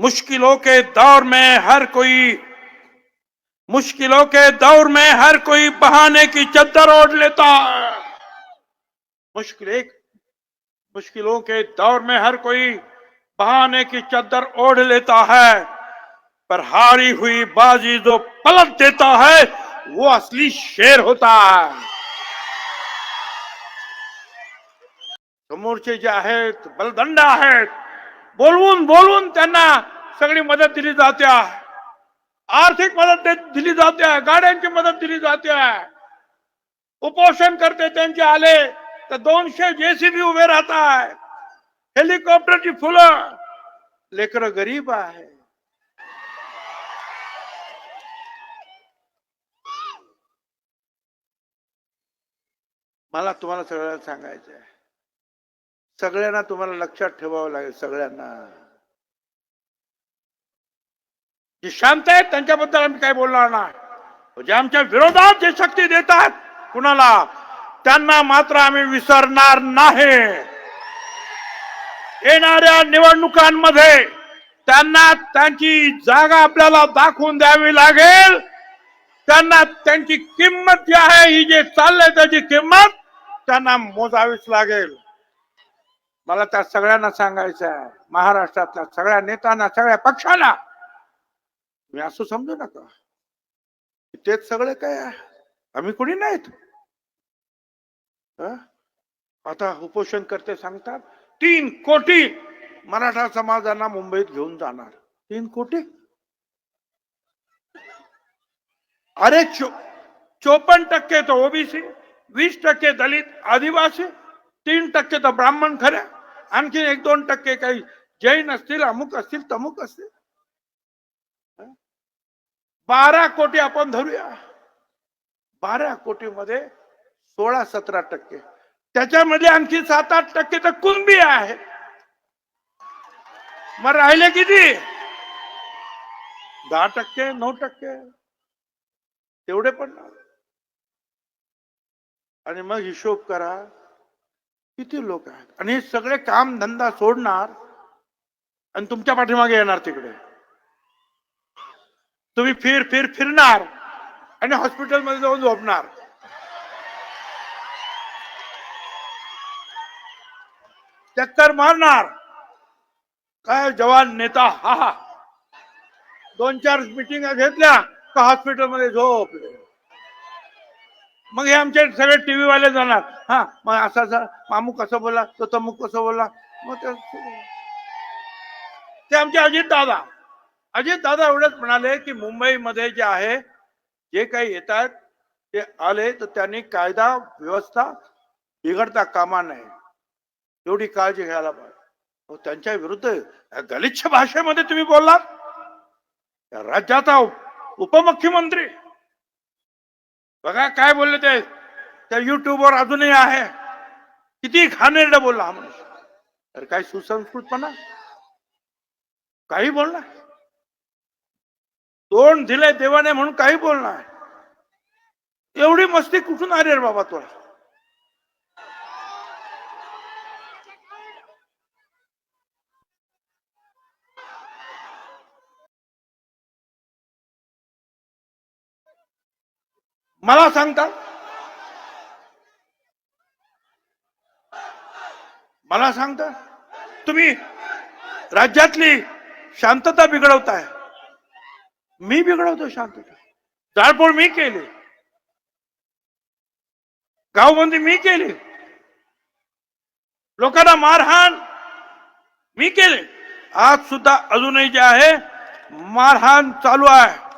मुश्किलों के दौर में हर कोई, मुश्किलों के दौर में हर कोई बहाने की चद्दर ओढ़ लेता है। मुश्किल एक, मुश्किलों के दौर में हर कोई बहाने की चद्दर ओढ़ लेता है, पर हारी हुई बाजी जो पलट देता है, वो असली शेर होता है। समोरचे जे आहेत बलदंड आहेत बोलवून बोलवून त्यांना सगळी मदत दिली जाते. आर्थिक मदत दिली जाते गाड्यांची मदत दिली जाते. उपोषण करते त्यांचे आले तर दोनशे जेसीबी उभे राहत आहे हेलिकॉप्टरची फुलं. लेकर गरीब आहे. मला तुम्हाला सगळ्यांना सांगायचं आहे सगळ्यांना तुम्हाला लक्षात ठेवावं लागेल सगळ्यांना. जे शांत आहेत त्यांच्याबद्दल आम्ही काय बोलणार नाही. जे आमच्या विरोधात जे शक्ती देतात कुणाला? त्यांना मात्र आम्ही विसरणार नाही. येणाऱ्या निवडणुकांमध्ये त्यांना त्यांची जागा आपल्याला दाखवून द्यावी लागेल. त्यांना त्यांची किंमत जी आहे ही जे चाललंय त्याची किंमत त्यांना मोजावीच लागेल. मला त्या सगळ्यांना सांगायचं आहे. महाराष्ट्रातल्या सगळ्या नेत्यांना सगळ्या पक्षांना मी असं समजू नका. तेच सगळे काय आहे. आम्ही कुणी नाहीत? आता उपोषण करते सांगतात तीन कोटी मराठा समाजांना मुंबईत घेऊन जाणार. तीन कोटी? अरे चो चोपन्न टक्के तर ओबीसी वीस टक्के दलित आदिवासी तीन टक्के तर ब्राह्मण खऱ्या आणखी एक दोन टक्के काही जैन असतील अमुक असतील तमुक असतील. बारा कोटी आपण धरूया. बारा कोटी मध्ये सोळा सतरा टक्के. त्याच्यामध्ये आणखी सात आठ टक्के तर कुणबी आहे. मग राहिले किती? दहा टक्के नऊ टक्के. तेवढे पण आणि मग हिशोब करा. किती लोक आहेत? आणि हे सगळे काम धंदा सोडणार आणि तुमच्या पाठीमागे येणार तिकडे. तुम्ही फिर फिर फिरणार आणि हॉस्पिटलमध्ये जाऊन झोपणार. चक्कर मारणार. काय जवान नेता? हा हा. दोन चार मिटिंग घेतल्या का हॉस्पिटलमध्ये झोपले? मग हे आमचे सगळे टीव्ही वाले जाणार. हा मग असं असं मामू कसं बोला तो तमुक कसं बोला? मग ते ते आमचे अजित दादा. अजित दादा एवढंच म्हणाले की मुंबईमध्ये जे आहे जे काही येतात ते आले तर त्यांनी कायदा व्यवस्था बिघडता कामा नये. एवढी काळजी घ्यायला पाहिजे. त्यांच्या विरुद्ध गलिच्छ भाषेमध्ये तुम्ही बोललात. राज्याचा उप- उपमुख्यमंत्री बघा काय बोलले ते. त्या युट्यूबवर अजूनही आहे. किती घाणेरडा बोलला हा मनुष्य. अरे काय सुसंस्कृतपणा? काही बोलणार तोंड दिलंय देवाने म्हणून काही बोलणार एवढी मस्ती कुठून आली रे बाबा तुला? मला सांगता? मला सांगता? तुम्ही राज्यातली शांतता बिघडवताय. मी बिघडवतो शांतता. जाळपोळ मी केली. गावबंदी मी केली. लोकांना मारहाण मी केले. आज सुद्धा अजूनही जे आहे मारहाण चालू आहे.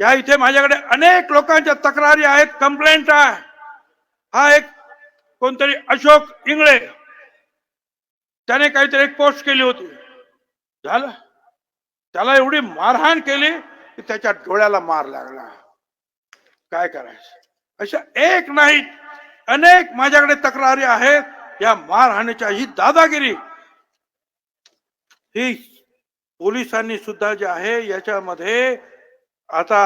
या इथे माझ्याकडे अनेक लोकांच्या तक्रारी आहेत कंप्लेंट आहे. हा एक कोणतरी अशोक इंगळे त्याने काहीतरी एक पोस्ट केली होती. झालं? त्याला एवढी मारहाण केली की त्याच्या डोळ्याला मार लागला. काय करायचं? अशा एक नाही अनेक माझ्याकडे तक्रारी आहेत. या मारहाणीच्या ही दादागिरी ही पोलिसांनी सुद्धा जे आहे याच्यामध्ये आता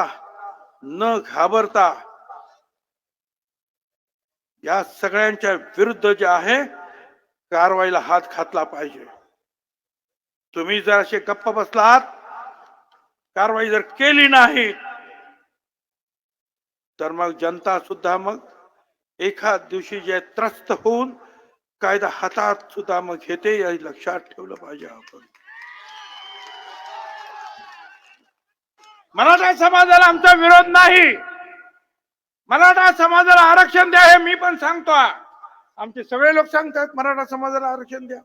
न घाबरता या सगळ्यांच्या विरुद्ध जे आहे कारवाईला हात घातला पाहिजे. तुम्ही जर असे गप्प बसलात कारवाई जर केली नाही तर मग जनता सुद्धा मग एखाद दिवशी जे त्रस्त होऊन कायदा हातात सुद्धा मग घेते या लक्षात ठेवलं पाहिजे आपण. मराठा समाजाला आमचा विरोध नाही. मराठा समाजाला आरक्षण द्या हे मी पण सांगतो. आमचे सगळे लोक सांगतात मराठा समाजाला आरक्षण द्या.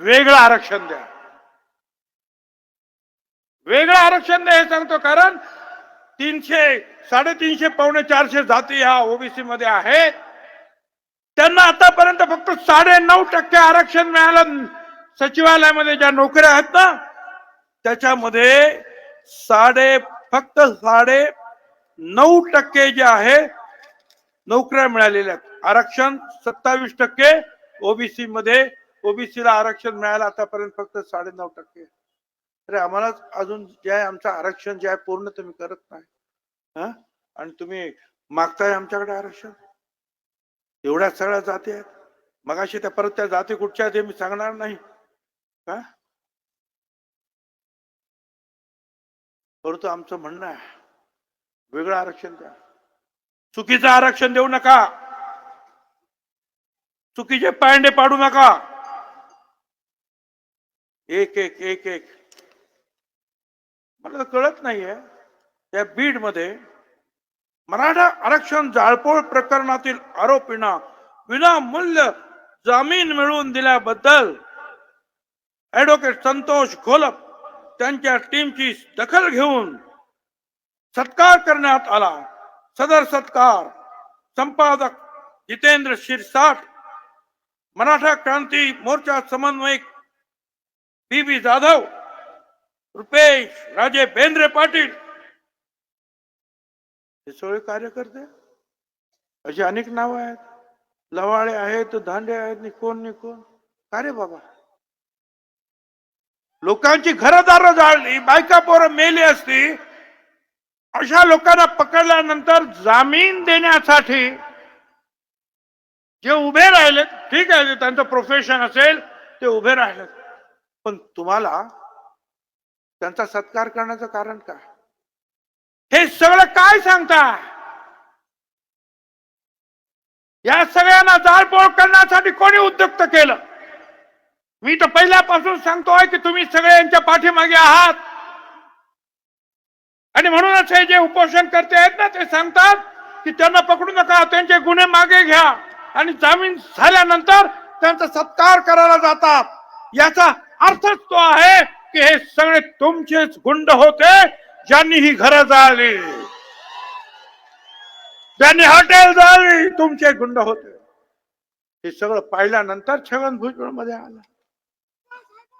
वेगळं आरक्षण द्या. वेगळं आरक्षण द्या हे सांगतो कारण तीनशे साडेतीनशे पावणे चारशे जाती ह्या ओबीसी मध्ये आहेत. त्यांना आतापर्यंत फक्त साडे नऊ टक्के आरक्षण मिळालं. सचिवालयामध्ये ज्या नोकऱ्या आहेत ना त्याच्यामध्ये साडे फक्त साडे नऊ टक्के जे आहे नोकऱ्या मिळालेल्या आहेत. आरक्षण सत्तावीस टक्के ओबीसी मध्ये ओबीसीला आरक्षण मिळालं आतापर्यंत फक्त साडे नऊ टक्के. अरे आम्हाला अजून जे आहे आमचं आरक्षण जे आहे पूर्ण तुम्ही करत नाही. हा? आणि तुम्ही मागताय आमच्याकडे आरक्षण? एवढ्या सगळ्या जाती आहेत. मगाशी त्या परत त्या जाती कुठच्या आहेत हे मी सांगणार नाही. का परंतु आमचं म्हणणं आहे वेगळं आरक्षण द्या. चुकीचं आरक्षण देऊ नका. चुकीचे पायंडे पाडू नका. एक एक एक एक. मला कळत नाहीये त्या बीडमध्ये मराठा आरक्षण जाळपोळ प्रकरणातील आरोपींना विनामूल्य जामीन मिळवून दिल्याबद्दल ऍडव्होकेट संतोष घोलप त्यांच्या टीमची दखल घेऊन सत्कार करण्यात आला. सदर सत्कार संपादक जितेंद्र शिरसाट मराठा क्रांती मोर्चा समन्वयक बी बी जाधव रुपेश राजे बेंद्रे पाटील. हे सगळे कार्यकर्ते अशी अनेक नावं आहेत. लवाळे आहेत दांडे आहेत नि कोण नि कोण. का रे बाबा? लोकांची घरदार जाळली बायका पोरं मेली असती अशा लोकांना पकडल्यानंतर जामीन देण्यासाठी जे उभे राहिलेत ठीक आहे त्यांचं प्रोफेशन असेल ते उभे राहिलेत. पण तुम्हाला त्यांचा सत्कार करण्याचं कारण काय? हे सगळं काय सांगता या सगळ्यांना जाळपोळ करण्यासाठी कोणी उद्युक्त केलं? मी तर पहिल्यापासून सांगतोय की तुम्ही सगळे यांच्या पाठीमागे आहात. आणि म्हणूनच हे जे उपोषण करते आहेत ना ते सांगतात की त्यांना पकडू नका त्यांचे गुन्हे मागे घ्या. आणि जामीन झाल्यानंतर त्यांचा सत्कार करायला जातात. याचा अर्थच तो आहे की हे सगळे तुमचेच गुंड होते ज्यांनी ही घरं जाळली. ज्यांनी हॉटेल जाळली तुमचे गुंड होते. हे सगळं पाहिल्यानंतर छगन भुजबळमध्ये आला.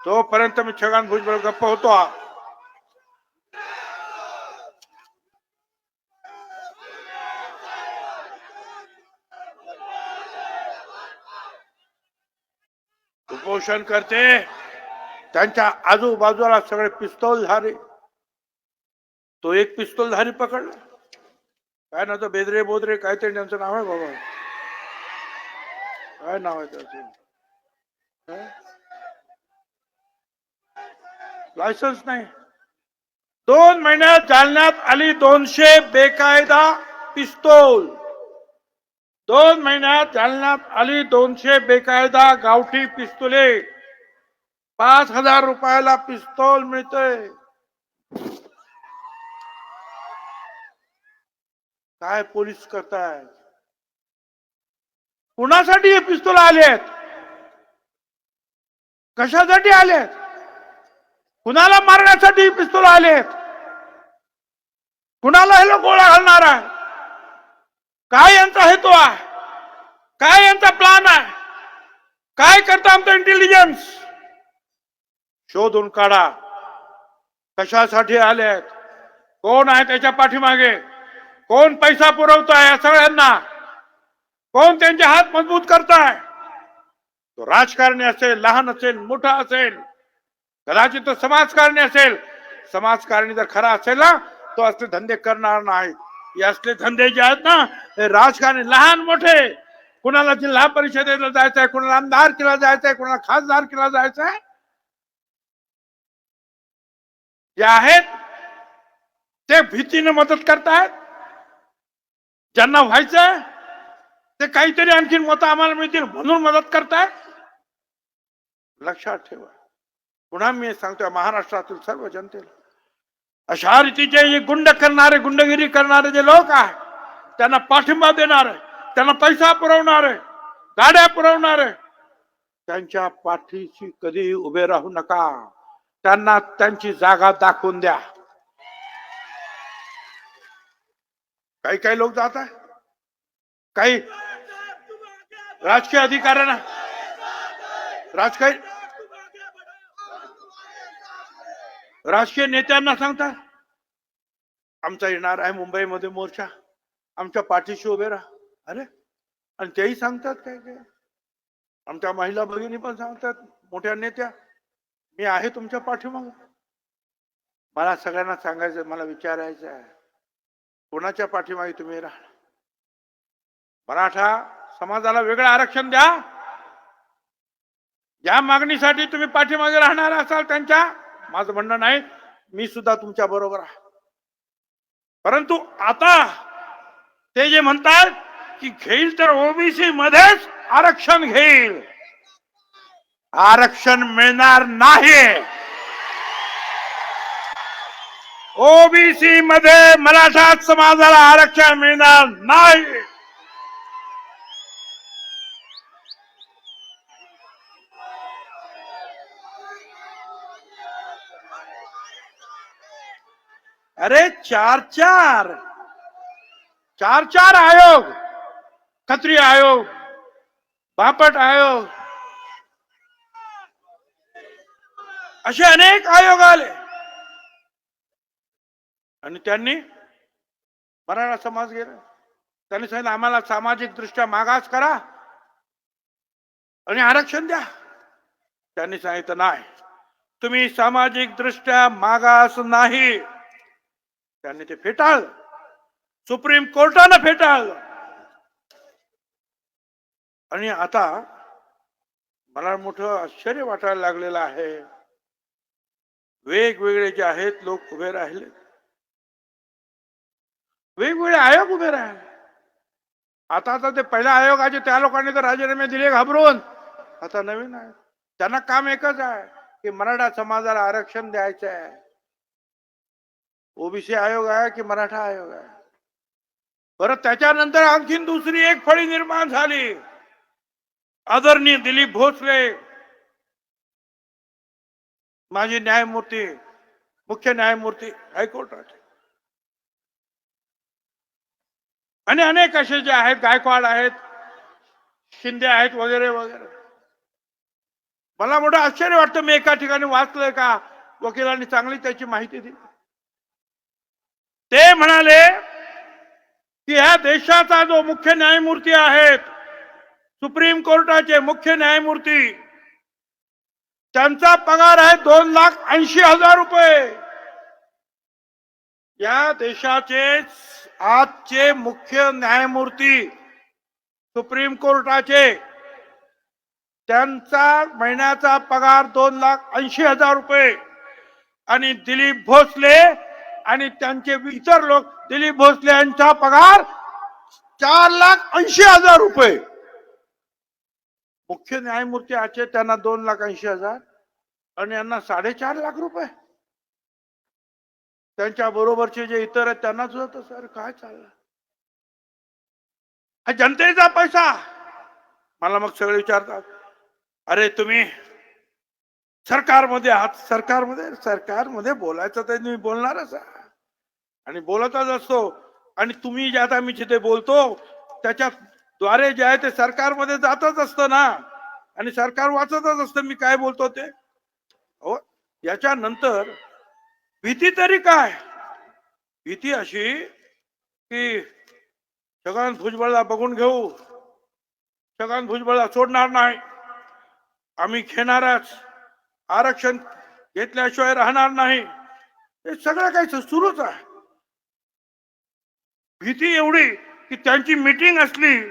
तोपर्यंत मी छगन भुजबळ गप्प होतो. उपोषण करते. त्यांच्या आजूबाजूला सगळे पिस्तोलधारी. तो एक पिस्तोलधारी पकडला. काय ना तो? बेदरे बोदरे तरी त्यांचं नाव आहे बाबा. काय नाव आहे त्याचं? लायसन्स नाही. दोन महिन्यात जालन्यात आली दोनशे बेकायदा पिस्तोल. दोन महिन्यात जालन्यात आली दोनशे बेकायदा गावठी पिस्तुले. पाच हजार रुपयाला पिस्तोल मिळतय. काय पोलीस करताय? कुणासाठी हे पिस्तूल आहेत कशासाठी आले आहेत कुणाला मारण्यासाठी पिस्तूल आलेत कुणाला हे लोक गोळा घालणार आहे? काय यांचा हेतू आहे? काय यांचा प्लान आहे? काय करता आमचं इंटेलिजन्स शोधून काढा. कशासाठी आलेत? कोण आहे त्याच्या पाठीमागे? कोण पैसा पुरवताय या सगळ्यांना? कोण त्यांचे हात मजबूत करताय? तो राजकारणी असेल लहान असेल मोठा असेल कदाचित तो समाजकारणी असेल. समाजकारणी जर खरा असेल ना तो असले धंदे करणार नाही. हे असले धंदे जे आहेत ना हे राजकारणी लहान मोठे. कुणाला जिल्हा परिषदेला जायचंय कुणाला आमदार केला जायचंय कुणाला खासदार केला जायचंय? जे आहेत ते भीतीने मदत करतायत. ज्यांना व्हायचंय ते काहीतरी आणखीन मतं आम्हाला मिळतील म्हणून मदत करतायत. लक्षात ठेवा. पुन्हा मी सांगतोय महाराष्ट्रातील सर्व जनतेला. अशा रीतीचे जे गुंड करणारे गुंडगिरी करणारे जे लोक आहेत त्यांना पाठिंबा देणारे त्यांना पैसा पुरवणारे गाड्या पुरवणारे त्यांच्या पाठीशी कधीही उभे राहू नका. त्यांना त्यांची जागा दाखवून द्या. काही काही लोक जात आहे काही? राजकीय अधिकाऱ्यांना? राजकीय राजकीय नेत्यांना सांगतात आमचा येणार आहे मुंबईमध्ये मोर्चा. आमच्या पाठीशी उभे राहा. अरे आणि तेही सांगतात काय काय? आमच्या महिला भगिनी पण सांगतात मोठ्या नेत्या मी आहे तुमच्या पाठीमाग. मला सगळ्यांना सांगायचं मला विचारायचं आहे कोणाच्या पाठीमागे तुम्ही राहा मराठा समाजाला वेगळं आरक्षण द्या. या मागणीसाठी तुम्ही पाठीमागे राहणार असाल त्यांच्या माझं म्हणणं नाही मी सुद्धा तुमच्या बरोबर आहे. परंतु आता ते जे म्हणतात की घेईल तर ओबीसी मध्येच आरक्षण घेईल. आरक्षण मिळणार नाही. ओबीसी मध्ये मराठा समाजाला आरक्षण मिळणार नाही. अरे चार चार. चार चार आयोग. खत्री आयोग. बापट आयोग. असे अनेक आयोग आले. आणि त्यांनी मराठा समाज गेला. त्यांनी सांगितलं आम्हाला सामाजिक दृष्ट्या मागास करा आणि आरक्षण द्या. त्यांनी सांगितलं नाही. तुम्ही सामाजिक दृष्ट्या मागास नाही. त्यांनी ते फेटाळलं. सुप्रीम कोर्टानं फेटाळलं. आणि आता मला मोठं आश्चर्य वाटायला लागलेलं आहे. वेगवेगळे जे आहेत लोक उभे राहिले. वेगवेगळे आयोग उभे राहिले. आता आता ते पहिल्या आयोगाचे त्या लोकांनी तर राजीनामे दिले घाबरून. आता नवीन आहे. त्यांना काम एकच आहे की मराठा समाजाला आरक्षण द्यायचं आहे. ओबीसी आयोग आहे की मराठा आयोग आहे परत त्याच्यानंतर आणखीन दुसरी एक फळी निर्माण झाली. आदरणीय दिलीप भोसले माजी न्यायमूर्ती मुख्य न्यायमूर्ती हायकोर्टाचे आणि अनेक असे जे आहेत गायकवाड आहेत शिंदे आहेत वगैरे वगैरे. मला मोठं आश्चर्य वाटतं मी एका ठिकाणी वाचलंय का? वकिलांनी चांगली त्याची माहिती दिली. ते म्हणाले की ह्या देशाचा जो मुख्य न्यायमूर्ती आहेत सुप्रीम कोर्टाचे मुख्य न्यायमूर्ती त्यांचा पगार आहे दोन लाख ऐंशी हजार रुपये. या देशाचे आजचे मुख्य न्यायमूर्ती सुप्रीम कोर्टाचे त्यांचा महिन्याचा पगार दोन लाख ऐंशी हजार रुपये. आणि दिलीप भोसले आणि त्यांचे इतर लोक दिलीप भोसले यांचा पगार चार लाख ऐंशी हजार रुपये. मुख्य न्यायमूर्ती आचे त्यांना दोन लाख ऐंशी हजार आणि यांना साडेचार लाख रुपये. त्यांच्या बरोबरचे जे इतर आहेत त्यांना सुद्धा सर काय चाललं? हा जनतेचा पैसा. मला मग सगळे विचारतात अरे तुम्ही सरकारमध्ये आहात सरकारमध्ये सरकारमध्ये बोलायचं तर तुम्ही बोलणारच आणि बोलतच असतो. आणि तुम्ही जे आता मी जिथे बोलतो त्याच्या द्वारे जे आहे ते सरकारमध्ये जातच असतं ना. आणि सरकार वाचतच असतं मी काय बोलतो ते. हो याच्यानंतर भीती तरी काय? भीती अशी की छगन भुजबळला बघून घेऊ. छगन भुजबळला सोडणार नाही. आम्ही घेणारच. आरक्षण घेतल्याशिवाय राहणार नाही. हे सगळं काही सुरूच आहे. भीती एवढी की त्यांची मीटिंग असली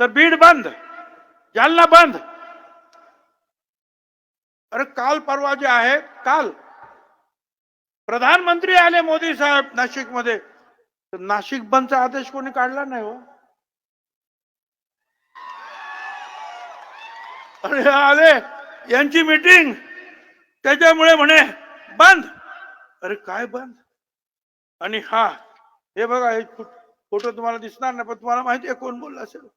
तर बीड बंद जालना बंद. अरे काल परवा जे आहे काल प्रधानमंत्री आले मोदी साहेब नाशिकमध्ये. तर नाशिक बंदचा आदेश कोणी काढला नाही हो? आणि आले यांची मीटिंग त्याच्यामुळे म्हणे बंद. अरे काय बंद? आणि हा हे बघा हे फोटो तुम्हाला दिसणार नाही पण तुम्हाला माहिती आहे कोण बोलला असेल.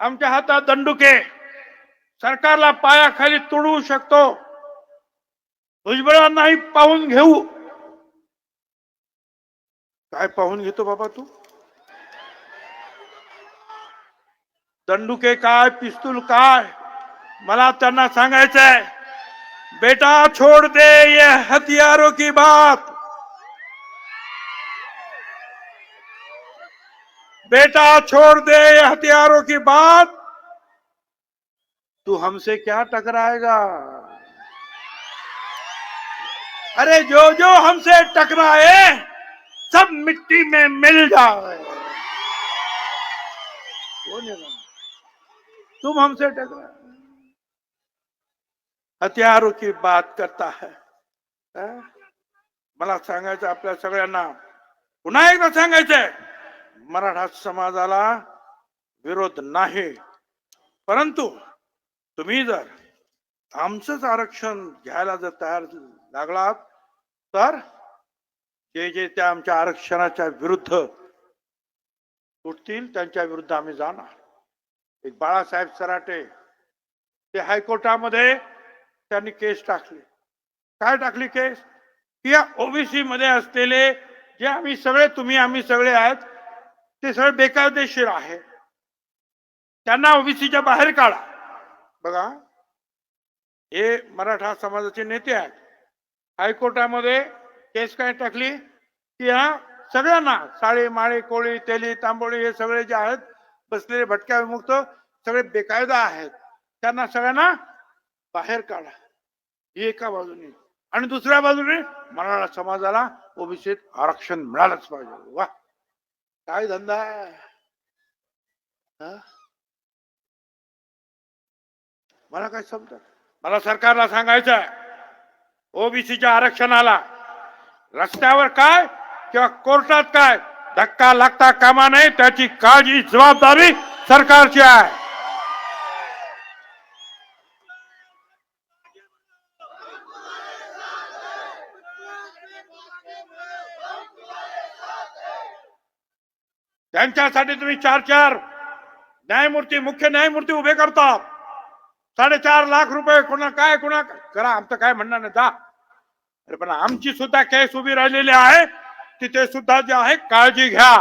आमच्या हातात दंडुके. सरकारला पायाखाली तुडवू शकतो. भुजबळांनाही पाहून घेऊ. काय पाहून घेतो बाबा तू? दंडुके काय पिस्तूल काय? मला त्यांना सांगायचंय, बेटा छोड़ दे ये हथियारों की बात. बेटा छोड़ दे ये हथियारों की बात. तू हमसे क्या टकराएगा? अरे जो जो हमसे टकराए, सब मिट्टी में मिल जाए? तुम हमसे टकराए। हथियारों की बात करता है मला सांगायचं आपल्या सगळ्यांना. पुन्हा एकदा सांगायचंय मराठा समाजाला विरोध नाही. परंतु तुम्ही जर आमचंच आरक्षण घ्यायला जर तयार लागलात तर जे जे त्या आमच्या आरक्षणाच्या विरुद्ध उठतील त्यांच्या विरुद्ध आम्ही जाणार. एक बाळासाहेब सराटे ते हायकोर्टामध्ये त्यांनी केस टाकले. काय टाकली केस? की या ओबीसी मध्ये असलेले जे आम्ही सगळे तुम्ही आम्ही सगळे आहेत ते सगळे बेकायदेशीर आहे. त्यांना ओबीसीच्या बाहेर काढा. बघा हे मराठा समाजाचे नेते आहेत. हायकोर्टामध्ये केस काय टाकली? की ह्या सगळ्यांना साळे माळे कोळी तेली तांबोळी हे सगळे जे आहेत बसलेले भटक्या विमुक्त सगळे बेकायदा आहेत. त्यांना सगळ्यांना बाहेर काढा. एका बाजूने. आणि दुसऱ्या बाजूने मराठा समाजाला ओबीसीत आरक्षण मिळालंच पाहिजे. वा. काय धंदा आहे? मला काय समजत मला सरकारला सांगायचं ओबीसीच्या आरक्षणाला रस्त्यावर काय किंवा कोर्टात काय धक्का लागता कामा नये त्याची काळजी जबाबदारी सरकारची आहे. त्यांच्यासाठी तुम्ही चार चार न्यायमूर्ती मुख्य न्यायमूर्ती उभे करता साडेचार लाख रुपये कोणा काय कोणा करा आमचं काय म्हणणार नाही जा. अरे पण आमची सुद्धा केस उभी राहिलेली आहे. तिथे सुद्धा जे आहे काळजी घ्या.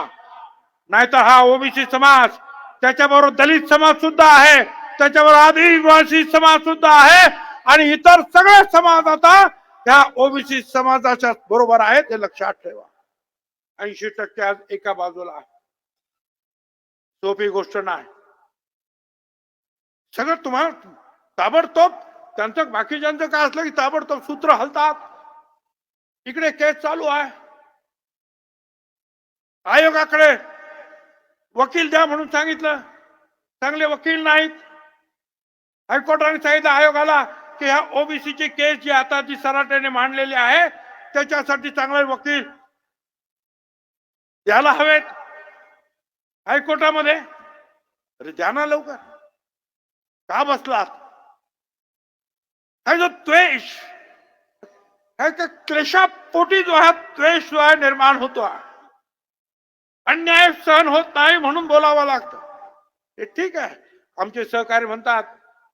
नाहीतर हा ओबीसी समाज त्याच्याबरोबर दलित समाज सुद्धा आहे. त्याच्याबरोबर आदिवासी समाज सुद्धा आहे. आणि इतर सगळे समाज आता त्या ओबीसी समाजाच्या बरोबर आहेत हे लक्षात ठेवा. ऐंशी टक्के आज एका बाजूला आहे. सोपी गोष्ट नाही. सगळं तुम्हाला ताबडतोब त्यांचं बाकीच्यांचं काय असलं की ताबडतोब सूत्र हलतात. इकडे केस चालू आहे. आयोगाकडे वकील द्या म्हणून सांगितलं. चांगले वकील नाहीत. हायकोर्टाने सांगितलं आयोगाला की ह्या ओबीसीची केस जी आता जी सराट्याने मांडलेली आहे त्याच्यासाठी चांगले वकील द्यायला हवेत. हायकोर्टामध्ये? अरे द्या ना लवकर. का बसलात? काय जो द्वेष? काय त्या क्लेशापोटी जो हा द्वेष जो आहे निर्माण होतो अन्याय सहन होत नाही म्हणून बोलावं लागतं. हे ठीक आहे. आमचे सहकारी म्हणतात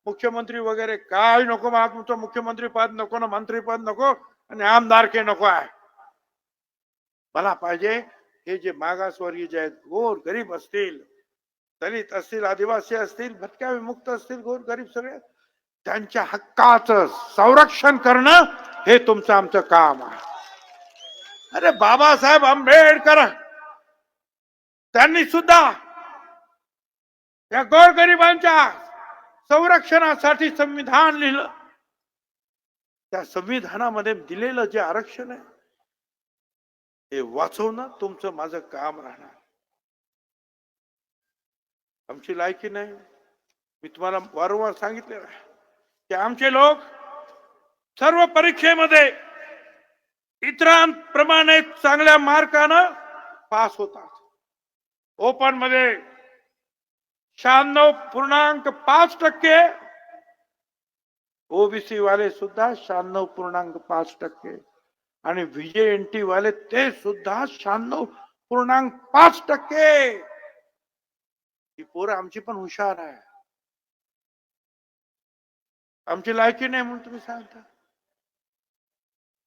मुख्यमंत्री वगैरे काय नको मला तुमचं मुख्यमंत्री पद नको ना मंत्री पद नको आणि आमदारके नको आहे. मला पाहिजे हे जे मागासवर्गीय जे आहेत गोर गरीब असतील दलित असतील आदिवासी असतील भटक्या विमुक्त असतील गोर गरीब सगळे त्यांच्या हक्काचं संरक्षण करणं हे तुमचं आमचं काम आहे. अरे बाबासाहेब आंबेडकर त्यांनी सुद्धा या गोरगरिबांच्या संरक्षणासाठी संविधान लिहिलं. त्या संविधानामध्ये दिलेलं जे आरक्षण आहे हे वाचवणं तुमचं माझं काम राहणार. आमची लायकी नाही. मी तुम्हाला वारंवार सांगितलेलं आहे की आमचे लोक सर्व परीक्षेमध्ये इतरांप्रमाणे चांगल्या मार्कानं पास होतात. ओपनमध्ये शहाण्णव पूर्णांक पाच टक्के ओबीसी वाले सुद्धा शहाण्णव पूर्णांक पाच टक्के. आणि विजय एन टी वाले ते सुद्धा शहाण्णव पूर्णांक पाच टक्के. ही पोरं आमची पण हुशार आहे. आमची लायकी नाही म्हणून तुम्ही सांगता.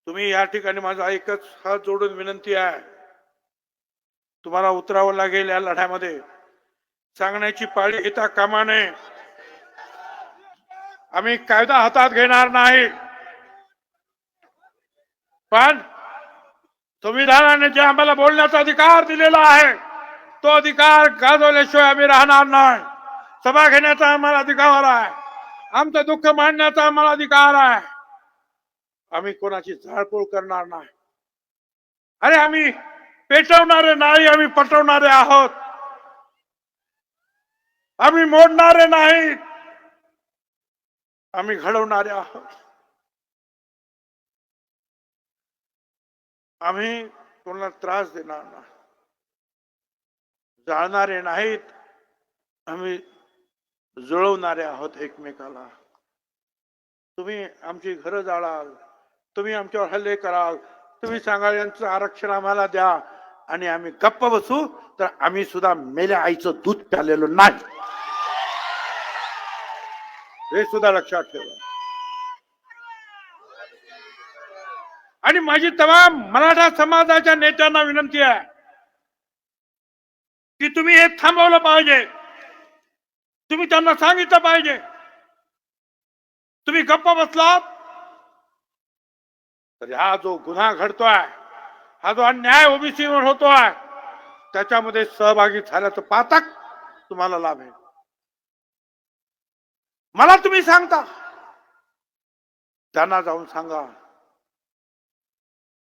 तुम्ही या ठिकाणी माझा एकच हात जोडून विनंती आहे. तुम्हाला उतरावं लागेल या लढ्यामध्ये. सांगण्याची पाळी येता कामा नये आम्ही कायदा हातात घेणार नाही. पण संविधानाने जे आम्हाला बोलण्याचा अधिकार दिलेला आहे. तो अधिकार गाजवल्याशिवाय आम्ही राहणार नाही. सभा घेण्याचा आम्हाला अधिकार आहे. आमचं दुःख मांडण्याचा आम्हाला अधिकार आहे. आम्ही कोणाची झाळपोळ करणार नाही. अरे आम्ही पेटवणारे नाही आम्ही पटवणारे आहोत. आम्ही मोडणारे नाही आम्ही घडवणारे आहोत. आम्ही कोणाला त्रास देणार नाही. जाळणारे नाहीत आम्ही जुळवणारे आहोत एकमेकाला. तुम्ही आमची घरं जाळाल तुम्ही आमच्यावर हल्ले कराल तुम्ही सांगाल यांचं आरक्षण आम्हाला द्या. आणि आम्ही गप्प बसू तर आम्ही सुद्धा मेल्या आईचं दूध प्यालेलो नाही. हे सुद्धा लक्षात ठेवा. आणि माझी तमाम मराठा समाजाच्या नेत्यांना विनंती आहे की तुम्ही हे थांबवलं पाहिजे. तुम्ही त्यांना सांगितलं पाहिजे. तुम्ही गप्प बसलात. तर हा जो गुन्हा घडतोय हा जो अन्याय ओबीसीवर होतोय त्याच्यामध्ये सहभागी झाल्याचं पातक तुम्हाला लाभेल. मला तुम्ही सांगता त्यांना जाऊन सांगा.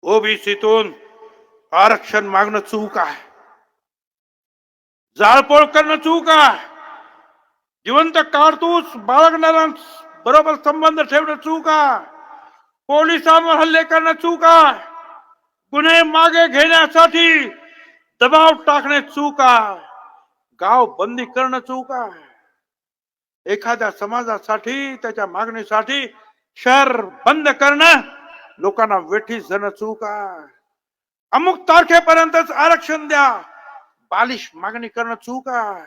ओबीसीतून आरक्षण मागणं चूक आहे. जाळपोळ करणं चूक आहे. जिवंत कारतूस बाळगणाऱ्या बरोबर संबंध ठेवणं चूक आहे. पोलिसांवर हल्ले करणं चूक आहे. गुन्हे मागे घेण्यासाठी दबाव टाकणे चूक आहे. गाव बंदी करणं चूक आहे. एखाद्या समाजासाठी त्याच्या मागणीसाठी शहर बंद करणं लोकांना वेठीस जण चूक आहे अमुक तारखेपर्यंतच आरक्षण द्या. बालिश मागणी करणं चूक आहे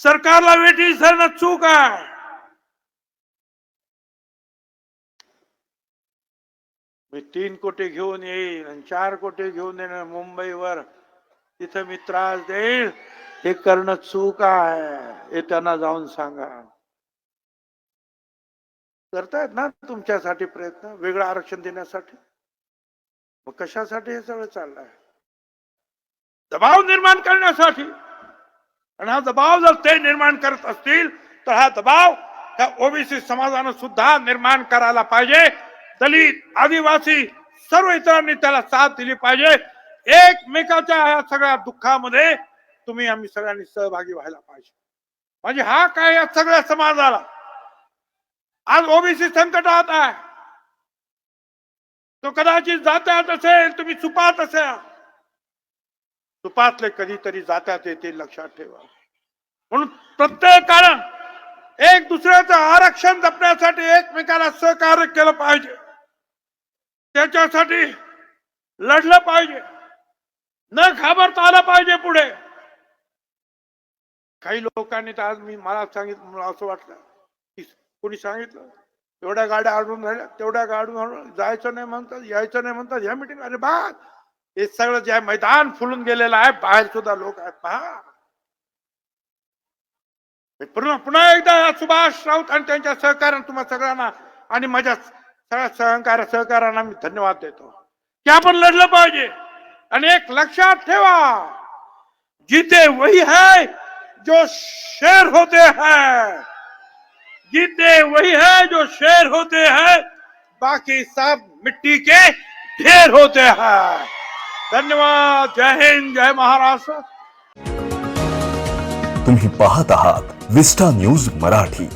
सरकारला वेठीस धरणं चूक आहे मी तीन कोटी घेऊन येईल आणि चार कोटी घेऊन येणार मुंबईवर तिथं मी त्रास देईल हे करणं चूक आहे हे त्यांना जाऊन सांगा. करतायत ना तुमच्यासाठी प्रयत्न वेगळं आरक्षण देण्यासाठी? मग कशासाठी हे सगळं चाललंय? दबाव निर्माण करण्यासाठी. आणि हा दबाव जर ते निर्माण करत असतील तर हा दबाव ह्या ओबीसी समाजानं सुद्धा निर्माण करायला पाहिजे. दलित आदिवासी सर्व इतरांनी त्याला साथ दिली पाहिजे. एकमेकाच्या या सगळ्या दुःखामध्ये तुम्ही आम्ही सगळ्यांनी सहभागी व्हायला पाहिजे. म्हणजे हा काय या सगळ्या समाजाला? आज ओबीसी संकटात आहे. तो कदाचित जात्यात असेल तुम्ही चुपात असेल. चुपातले कधीतरी जात्यात येते लक्षात ठेवा. म्हणून प्रत्येक कारण एक दुसऱ्याचं आरक्षण जपण्यासाठी एकमेकाला सहकार्य केलं पाहिजे. त्याच्यासाठी लढलं पाहिजे. न घाबरता आलं पाहिजे पुढे. काही लोकांनी तर आज मी मला सांगितलं मला असं वाटलं की कोणी सांगितलं? एवढ्या गाड्या आढळून झाल्या तेवढ्या गाडून आढळून जायचं नाही म्हणतात यायचं नाही म्हणतात या मिटिंग अरे बा हे सगळं जे आहे मैदान फुलून गेलेलं आहे बाहेर सुद्धा लोक आहेत पहा. पुन्हा पुन्हा एकदा सुभाष राऊत आणि त्यांच्या सहकार्यानं तुम्हा सगळ्यांना आणि माझ्या सगळ्या सहकार्य सहकार्यांना मी धन्यवाद देतो. की आपण लढलं पाहिजे. आणि एक लक्षात ठेवा जीते वही है जो शेर होते हैं. जीते वही है जो शेर होते हैं, बाकी सब मिट्टी के ढेर होते हैं। धन्यवाद। जय हिंद, जय महाराष्ट्र। तुम्ही पहात आहात विस्टा न्यूज़ मराठी।